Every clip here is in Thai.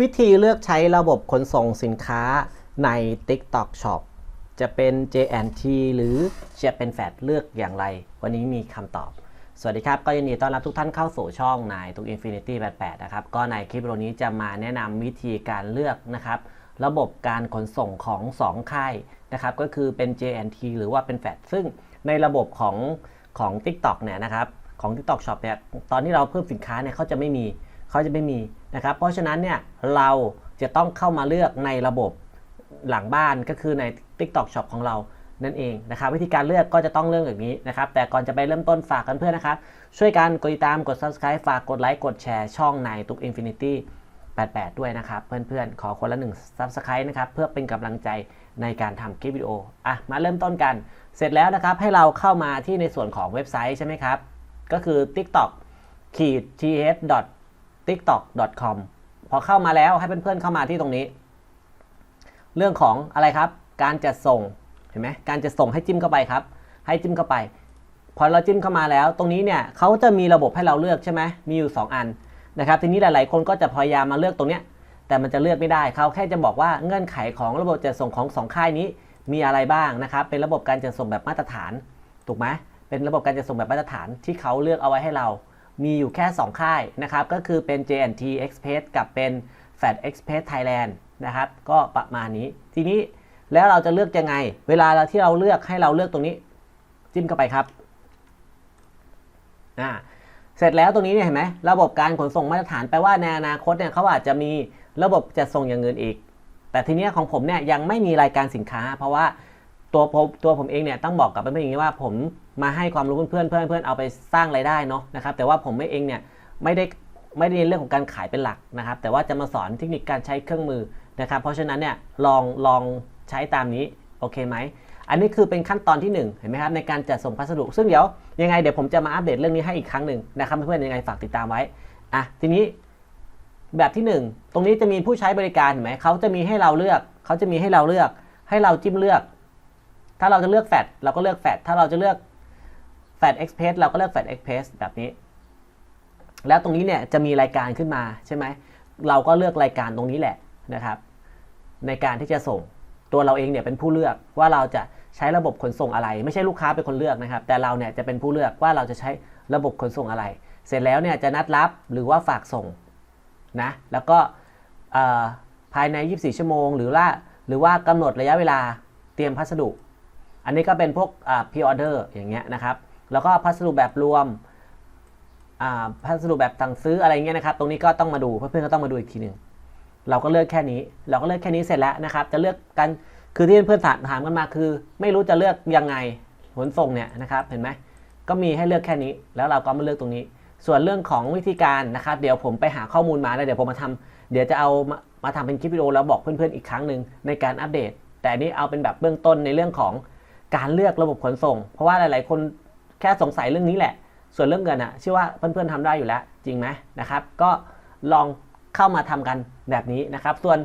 วิธีเลือกใช้ระบบขนส่งสินค้าใน TikTok Shop จะเป็น JNT หรือจะเป็นแฟดเลือกอย่างไร วันนี้มีคำตอบ สวัสดีครับ ก็ยินดีต้อนรับทุกท่านเข้าสู่ช่องนายตุก Infinity 88 นะครับ ก็ในคลิปวิดีโอนี้จะมาแนะนำวิธีการเลือกนะครับ ระบบการขนส่งของ 2 ค่ายนะครับ ก็คือเป็น JNT หรือว่าเป็นแฟดซึ่งในระบบของของ TikTok เนี่ยนะครับ ของ TikTok Shop เนี่ย ตอนที่เราเพิ่มสินค้าเนี่ยเขาจะไม่มีเขาจะไม่มี นะครับ เพราะฉะนั้นเนี่ยเราจะต้องเข้ามาเลือกในระบบหลังบ้านก็คือใน TikTok Shop ของเรานั่นเองนะครับวิธีการเลือกก็จะต้องเลือกอย่างนี้นะครับ แต่ก่อนจะไปเริ่มต้นฝากกันเพื่อนนะครับ ช่วยกันกดติดตามกด subscribe ฝากกดไลค์กดแชร์ช่องในตุก Infinity 88 ด้วยนะครับ เพื่อนๆ ขอคนละหนึ่ง subscribe นะครับ เพื่อเป็นกำลังใจในการทำคลิปวิดีโออะมาเริ่มต้นกัน เสร็จแล้วนะครับให้เราเข้ามาที่ในส่วนของเว็บไซต์ใช่ไหมครับ ก็คือ tiktok ขีด th tiktok com พอเข้ามาแล้วให้เพื่อนๆเข้ามาที่ตรงนี้ เรื่องของอะไรครับ การจัดส่งเห็นไหมการจัดส่งให้จิ้มเข้าไปครับ ให้จิ้มเข้าไป พอเราจิ้มเข้ามาแล้ว ตรงนี้เนี่ยเขาจะมีระบบให้เราเลือกใช่ไหมมีอยู่ 2 อันนะครับ ทีนี้หลายๆ คนก็จะพยายามมาเลือกตรงเนี้ยแต่มันจะเลือกไม่ได้เขาแค่จะบอกว่าเงื่อนไขของระบบจัดส่งของสองค่ายนี้มีอะไรบ้างนะครับ เป็นระบบการจัดส่งแบบมาตรฐาน ถูกไหมเป็นระบบการจัดส่งแบบมาตรฐานที่เขาเลือกเอาไว้ให้เรา มีอยู่แค่ 2 ค่ายนะครับ ก็คือเป็น JNT Express กับเป็น Fat Express Thailand นะครับ ก็ประมาณนี้ ทีนี้แล้วเราจะเลือกยังไง เวลาเราที่เราเลือกให้เราเลือกตรงนี้ จิ้มเข้าไปครับอ่าเสร็จแล้วตรงนี้เนี่ยเห็นไหมระบบการขนส่งมาตรฐานแปลว่าในอนาคตเนี่ยเขาอาจจะมีระบบจัดส่งอย่างอื่นอีก แต่ทีนี้ของผมเนี่ยยังไม่มีรายการสินค้า เพราะว่าตัวผมตัวผมเองเนี่ยต้องบอกกับเพื่อนๆอย่างนี้ว่าผม มาให้ความรู้เพื่อนๆเพื่อนเพื่อนเอาไปสร้างรายได้เนาะนะครับแต่ว่าผมไม่เองเนี่ยไม่ได้ไม่ได้เรียนเรื่องของการขายเป็นหลักนะครับ แต่ว่าจะมาสอนเทคนิคการใช้เครื่องมือนะครับ เพราะฉะนั้นเนี่ยลองลองใช้ตามนี้โอเคไหมอันนี้คือเป็นขั้นตอนที่ 1 เห็นไหมครับในการจัดส่งพัสดุ ซึ่งเดี๋ยวยังไงเดี๋ยวผมจะมาอัปเดตเรื่องนี้ให้อีกครั้งหนึ่งนะครับเพื่อนๆยังไงฝากติดตามไว้อะทีนี้แบบที่ 1 ตรงนี้จะมีผู้ใช้บริการเห็นไหมเขาจะมีให้เราเลือกเขาจะมีให้เราเลือก ให้เราจิ้มเลือก ถ้าเราจะเลือกแฟดเราก็เลือกแฟดถ้าเราจะเลือก แฟดเอ็กเพรสเราก็เลือกแฟดเอ็กเพรสแบบนี้ แล้วตรงนี้เนี่ยจะมีรายการขึ้นมาใช่ไหมเราก็เลือกรายการตรงนี้แหละนะครับ ในการที่จะส่งตัวเราเองเนี่ยเป็นผู้เลือกว่าเราจะใช้ระบบขนส่งอะไร ไม่ใช่ลูกค้าเป็นคนเลือกนะครับ แต่เราเนี่ยจะเป็นผู้เลือกว่าเราจะใช้ระบบขนส่งอะไร เสร็จแล้วเนี่ยจะนัดรับหรือว่าฝากส่งนะแล้วก็ภายใน 24 ชั่วโมง หรือว่าหรือว่ากำหนดระยะเวลาเตรียมพัสดุ อันนี้ก็เป็นพวกพรีออเดอร์อย่างเงี้ยนะครับ แล้วก็พัสดุแบบรวมพัสดุแบบสั่งซื้ออะไรเงี้ยนะครับ ตรงนี้ก็ต้องมาดูเพื่อนๆก็ต้องมาดูอีกทีหนึ่งเราก็เลือกแค่นี้ เราก็เลือกแค่นี้เสร็จแล้วนะครับ จะเลือกกันคือที่เพื่อนๆถามกันมาคือ ไม่รู้จะเลือกยังไงขนส่งเนี่ยนะครับเห็นไหมก็มีให้เลือกแค่นี้ แล้วเราก็มาเลือกตรงนี้ ส่วนเรื่องของวิธีการนะครับเดี๋ยวผมไปหาข้อมูลมาแล้วเดี๋ยวผมมาทำเดี๋ยวจะเอามามาทำเป็นคลิปวิดีโอแล้วบอกเพื่อนๆอีกครั้งหนึ่งในการอัปเดต แต่นี้เอาเป็นแบบเบื้องต้นในเรื่องของการเลือกระบบขนส่ง เพราะว่าหลายๆ คน ค่สงสัยเรื่องนี้แหละ ส่วนเรื่องเงินอะเชื่อว่าเพื่อนๆทำได้อยู่แล้ว จริงไหมนะครับ ก็ลองเข้ามาทำกันแบบนี้นะครับ ส่วน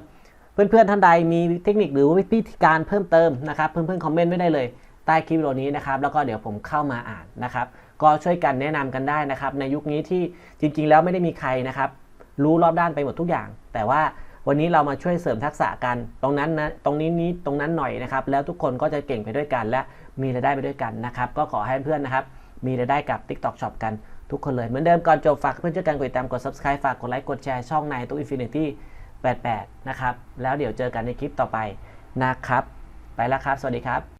เพื่อนๆท่านใดมีเทคนิคหรือวิธีการเพิ่มเติมนะครับเพื่อนๆคอมเมนต์ไว้ได้เลยใต้คลิปวิดีโอนี้นะครับแล้วก็เดี๋ยวผมเข้ามาอ่านนะครับ ก็ช่วยกันแนะนำกันได้นะครับ ในยุคนี้ที่จริงๆ แล้วไม่ได้มีใครนะครับ รู้รอบด้านไปหมดทุกอย่าง แต่ว่า วันนี้เรามาช่วยเสริมทักษะกัน ตรงนั้นนะตรงนี้นี้ตรงนั้นหน่อยนะครับ แล้วทุกคนก็จะเก่งไปด้วยกัน และมีรายได้ไปด้วยกันนะครับ ก็ขอให้เพื่อนนะครับ มีรายได้กับ TikTok Shop กันทุกคนเลย เหมือนเดิมก่อนจบฝากเพื่อนช่วยกันกดติดตามกด subscribe ฝากกดไลค์กดแชร์ช่องในตู้ Infinity 88 นะครับ แล้วเดี๋ยวเจอกันในคลิปต่อไปนะครับ ไปแล้วครับ สวัสดีครับ